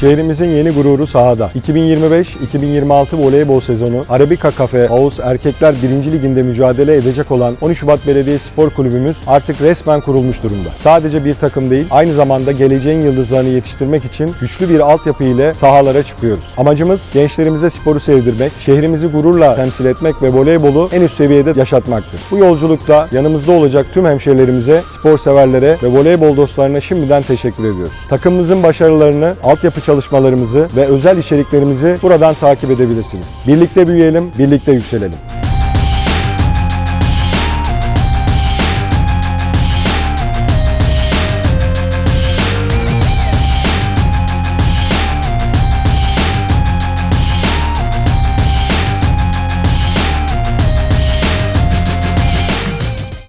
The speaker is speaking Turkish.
Şehrimizin yeni gururu sahada. 2025-2026 voleybol sezonu Arabika Cafe Havuz Erkekler 1. Liginde mücadele edecek olan 13 Şubat Belediye Spor Kulübümüz artık resmen kurulmuş durumda. Sadece bir takım değil, aynı zamanda geleceğin yıldızlarını yetiştirmek için güçlü bir altyapı ile sahalara çıkıyoruz. Amacımız gençlerimize sporu sevdirmek, şehrimizi gururla temsil etmek ve voleybolu en üst seviyede yaşatmaktır. Bu yolculukta yanımızda olacak tüm hemşehrilerimize, spor severlere ve voleybol dostlarına şimdiden teşekkür ediyoruz. Takımımızın başarılarını, altyapı çalışmalarımızı ve özel içeriklerimizi buradan takip edebilirsiniz. Birlikte büyüyelim, birlikte yükselelim.